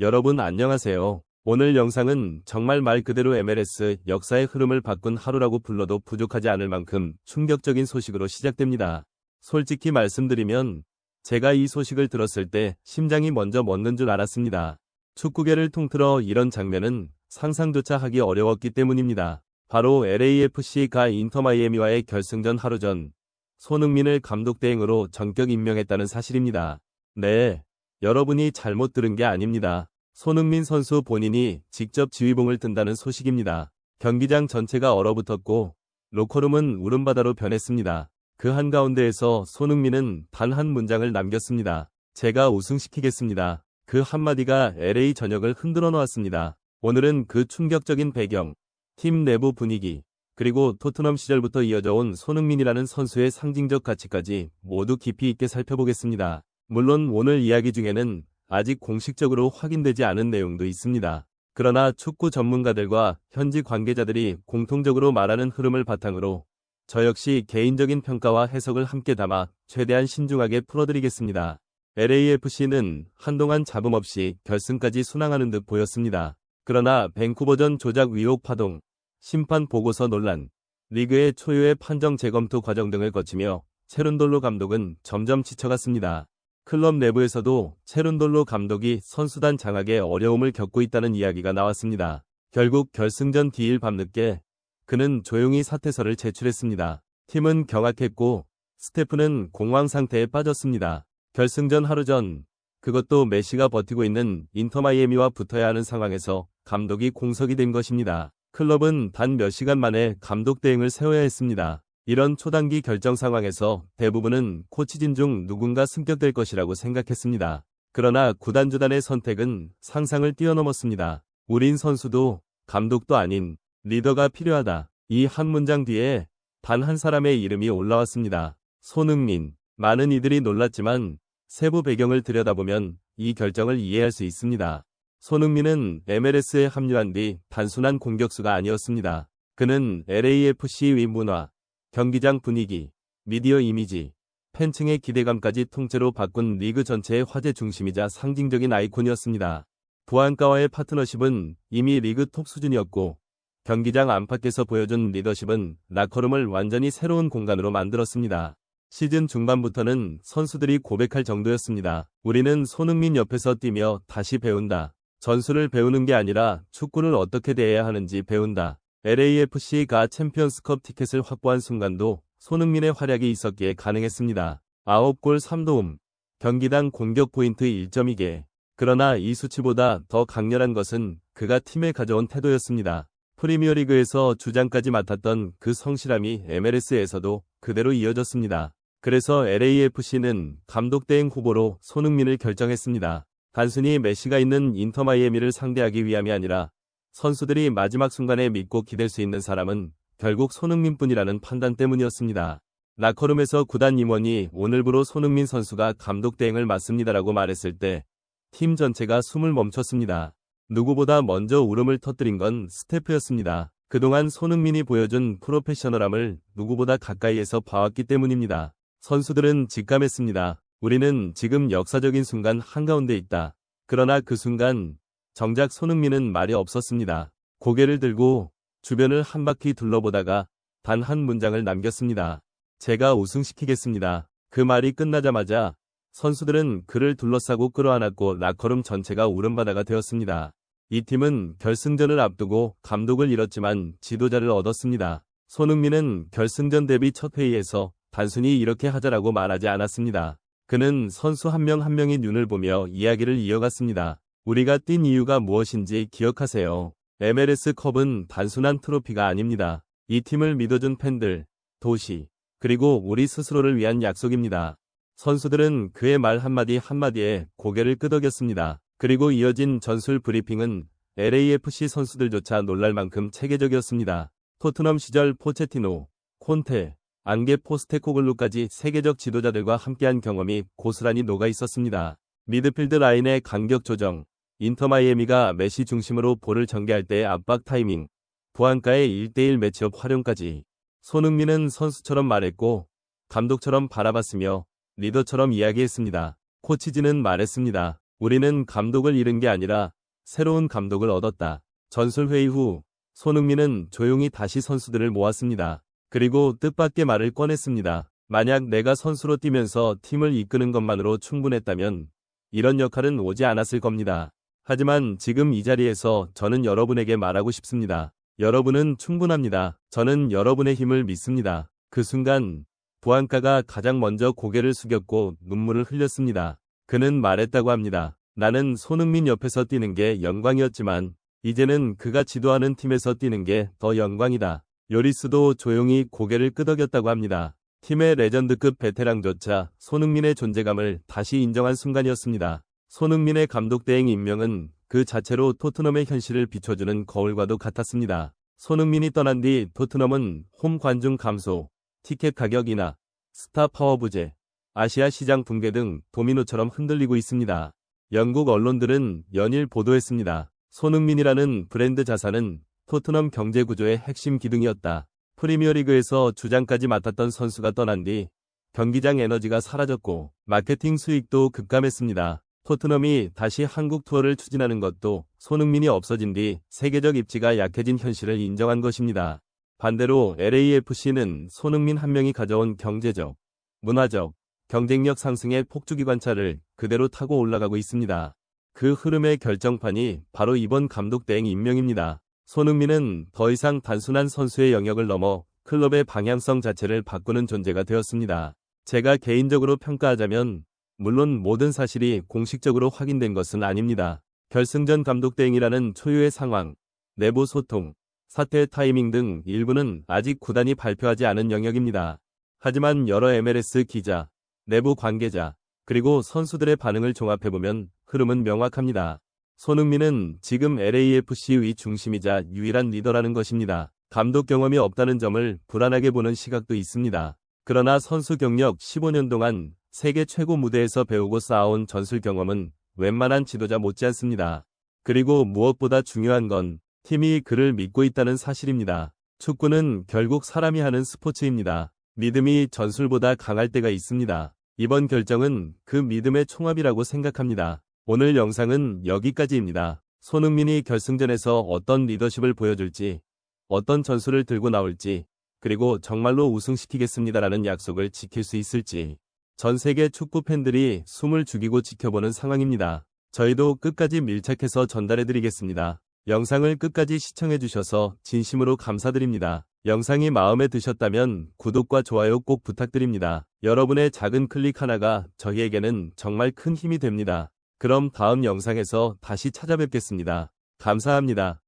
여러분 안녕하세요. 오늘 영상은 정말 말 그대로 MLS 역사의 흐름을 바꾼 하루라고 불러도 부족하지 않을 만큼 충격적인 소식으로 시작됩니다. 솔직히 말씀드리면 제가 이 소식을 들었을 때 심장이 먼저 멎는 줄 알았습니다. 축구계를 통틀어 이런 장면은 상상조차 하기 어려웠기 때문입니다. 바로 LAFC가 인터마이애미와의 결승전 하루 전 손흥민을 감독 대행으로 전격 임명했다는 사실입니다. 네, 여러분이 잘못 들은 게 아닙니다. 손흥민 선수 본인이 직접 지휘봉을 든다는 소식입니다. 경기장 전체가 얼어붙었고 로커룸은 울음바다로 변했습니다. 그 한가운데에서 손흥민은 단 한 문장을 남겼습니다. 제가 우승시키겠습니다. 그 한마디가 LA 전역을 흔들어 놓았습니다. 오늘은 그 충격적인 배경, 팀 내부 분위기, 그리고 토트넘 시절부터 이어져 온 손흥민이라는 선수의 상징적 가치까지 모두 깊이 있게 살펴보겠습니다. 물론 오늘 이야기 중에는 아직 공식적으로 확인되지 않은 내용도 있습니다. 그러나 축구 전문가들과 현지 관계자들이 공통적으로 말하는 흐름을 바탕으로 저 역시 개인적인 평가와 해석을 함께 담아 최대한 신중하게 풀어드리겠습니다. LAFC는 한동안 잡음 없이 결승까지 순항하는 듯 보였습니다. 그러나 밴쿠버전 조작 위혹 파동, 심판 보고서 논란, 리그의 초유의 판정 재검토 과정 등을 거치며 체룬돌로 감독은 점점 지쳐갔습니다. 클럽 내부에서도 체룬돌로 감독이 선수단 장악에 어려움을 겪고 있다는 이야기가 나왔습니다. 결국 결승전 뒤일 밤늦게 그는 조용히 사퇴서를 제출했습니다. 팀은 경악했고 스태프는 공황 상태에 빠졌습니다. 결승전 하루 전 그것도 메시가 버티고 있는 인터마이애미와 붙어야 하는 상황에서 감독이 공석이 된 것입니다. 클럽은 단 몇 시간 만에 감독 대행을 세워야 했습니다. 이런 초단기 결정 상황에서 대부분은 코치진 중 누군가 승격될 것이라고 생각했습니다. 그러나 구단주단의 선택은 상상을 뛰어넘었습니다. 우린 선수도 감독도 아닌 리더가 필요하다. 이 한 문장 뒤에 단 한 사람의 이름이 올라왔습니다. 손흥민. 많은 이들이 놀랐지만 세부 배경을 들여다보면 이 결정을 이해할 수 있습니다. 손흥민은 MLS에 합류한 뒤 단순한 공격수가 아니었습니다. 그는 LAFC의 문화, 경기장 분위기, 미디어 이미지, 팬층의 기대감까지 통째로 바꾼 리그 전체의 화제 중심이자 상징적인 아이콘이었습니다. 부안가와의 파트너십은 이미 리그 톱 수준이었고 경기장 안팎에서 보여준 리더십은 라커룸을 완전히 새로운 공간으로 만들었습니다. 시즌 중반부터는 선수들이 고백할 정도였습니다. 우리는 손흥민 옆에서 뛰며 다시 배운다. 전술을 배우는 게 아니라 축구를 어떻게 대해야 하는지 배운다. LAFC가 챔피언스컵 티켓을 확보한 순간도 손흥민의 활약이 있었기에 가능했습니다. 9골 3도움, 경기당 공격 포인트 1.2개. 그러나 이 수치보다 더 강렬한 것은 그가 팀에 가져온 태도였습니다. 프리미어리그에서 주장까지 맡았던 그 성실함이 MLS에서도 그대로 이어졌습니다. 그래서 LAFC는 감독 대행 후보로 손흥민을 결정했습니다. 단순히 메시가 있는 인터마이애미를 상대하기 위함이 아니라 선수들이 마지막 순간에 믿고 기댈 수 있는 사람은 결국 손흥민뿐이라는 판단 때문이었습니다. 라커룸에서 구단 임원이 오늘부로 손흥민 선수가 감독 대행을 맡습니다라고 말했을 때 팀 전체가 숨을 멈췄습니다. 누구보다 먼저 울음을 터뜨린 건 스태프였습니다. 그동안 손흥민이 보여준 프로페셔널함을 누구보다 가까이에서 봐왔기 때문입니다. 선수들은 직감했습니다. 우리는 지금 역사적인 순간 한가운데 있다. 그러나 그 순간 정작 손흥민은 말이 없었습니다. 고개를 들고 주변을 한 바퀴 둘러보다가 단 한 문장을 남겼습니다. 제가 우승시키겠습니다. 그 말이 끝나자마자 선수들은 그를 둘러싸고 끌어안았고 라커룸 전체가 울음바다가 되었습니다. 이 팀은 결승전을 앞두고 감독을 잃었지만 지도자를 얻었습니다. 손흥민은 결승전 대비 첫 회의에서 단순히 이렇게 하자라고 말하지 않았습니다. 그는 선수 한 명한 명이 눈을 보며 이야기를 이어갔습니다. 우리가 뛴 이유가 무엇인지 기억하세요. MLS 컵은 단순한 트로피가 아닙니다. 이 팀을 믿어준 팬들, 도시, 그리고 우리 스스로를 위한 약속입니다. 선수들은 그의 말 한마디 한마디에 고개를 끄덕였습니다. 그리고 이어진 전술 브리핑은 LAFC 선수들조차 놀랄 만큼 체계적이었습니다. 토트넘 시절 포체티노, 콘테, 안게 포스테코글루까지 세계적 지도자들과 함께한 경험이 고스란히 녹아 있었습니다. 미드필드 라인의 간격 조정, 인터마이애미가 메시 중심으로 볼을 전개할 때의 압박 타이밍, 부안가의 1대1 매치업 활용까지 손흥민은 선수처럼 말했고 감독처럼 바라봤으며 리더처럼 이야기했습니다. 코치진은 말했습니다. 우리는 감독을 잃은 게 아니라 새로운 감독을 얻었다. 전술회의 후 손흥민은 조용히 다시 선수들을 모았습니다. 그리고 뜻밖의 말을 꺼냈습니다. 만약 내가 선수로 뛰면서 팀을 이끄는 것만으로 충분했다면 이런 역할은 오지 않았을 겁니다. 하지만 지금 이 자리에서 저는 여러분에게 말하고 싶습니다. 여러분은 충분합니다. 저는 여러분의 힘을 믿습니다. 그 순간 부안가가 가장 먼저 고개를 숙였고 눈물을 흘렸습니다. 그는 말했다고 합니다. 나는 손흥민 옆에서 뛰는 게 영광이었지만 이제는 그가 지도하는 팀에서 뛰는 게 더 영광이다. 요리스도 조용히 고개를 끄덕였다고 합니다. 팀의 레전드급 베테랑조차 손흥민의 존재감을 다시 인정한 순간이었습니다. 손흥민의 감독 대행 임명은 그 자체로 토트넘의 현실을 비춰주는 거울과도 같았습니다. 손흥민이 떠난 뒤 토트넘은 홈 관중 감소, 티켓 가격 인하, 스타 파워 부재, 아시아 시장 붕괴 등 도미노처럼 흔들리고 있습니다. 영국 언론들은 연일 보도했습니다. 손흥민이라는 브랜드 자산은 토트넘 경제 구조의 핵심 기둥이었다. 프리미어리그에서 주장까지 맡았던 선수가 떠난 뒤 경기장 에너지가 사라졌고 마케팅 수익도 급감했습니다. 토트넘이 다시 한국 투어를 추진하는 것도 손흥민이 없어진 뒤 세계적 입지가 약해진 현실을 인정한 것입니다. 반대로 LAFC는 손흥민 한 명이 가져온 경제적, 문화적, 경쟁력 상승의 폭주기 관차를 그대로 타고 올라가고 있습니다. 그 흐름의 결정판이 바로 이번 감독 대행 임명입니다. 손흥민은 더 이상 단순한 선수의 영역을 넘어 클럽의 방향성 자체를 바꾸는 존재가 되었습니다. 제가 개인적으로 평가하자면 물론 모든 사실이 공식적으로 확인된 것은 아닙니다. 결승전 감독 대행이라는 초유의 상황, 내부 소통, 사태 타이밍 등 일부는 아직 구단이 발표하지 않은 영역입니다. 하지만 여러 MLS 기자, 내부 관계자, 그리고 선수들의 반응을 종합해보면 흐름은 명확합니다. 손흥민은 지금 LAFC의 중심이자 유일한 리더라는 것입니다. 감독 경험이 없다는 점을 불안하게 보는 시각도 있습니다. 그러나 선수 경력 15년 동안 세계 최고 무대에서 배우고 쌓아온 전술 경험은 웬만한 지도자 못지않습니다. 그리고 무엇보다 중요한 건 팀이 그를 믿고 있다는 사실입니다. 축구는 결국 사람이 하는 스포츠입니다. 믿음이 전술보다 강할 때가 있습니다. 이번 결정은 그 믿음의 총합이라고 생각합니다. 오늘 영상은 여기까지입니다. 손흥민이 결승전에서 어떤 리더십을 보여줄지, 어떤 전술을 들고 나올지, 그리고 정말로 우승시키겠습니다라는 약속을 지킬 수 있을지, 전 세계 축구 팬들이 숨을 죽이고 지켜보는 상황입니다. 저희도 끝까지 밀착해서 전달해드리겠습니다. 영상을 끝까지 시청해주셔서 진심으로 감사드립니다. 영상이 마음에 드셨다면 구독과 좋아요 꼭 부탁드립니다. 여러분의 작은 클릭 하나가 저희에게는 정말 큰 힘이 됩니다. 그럼 다음 영상에서 다시 찾아뵙겠습니다. 감사합니다.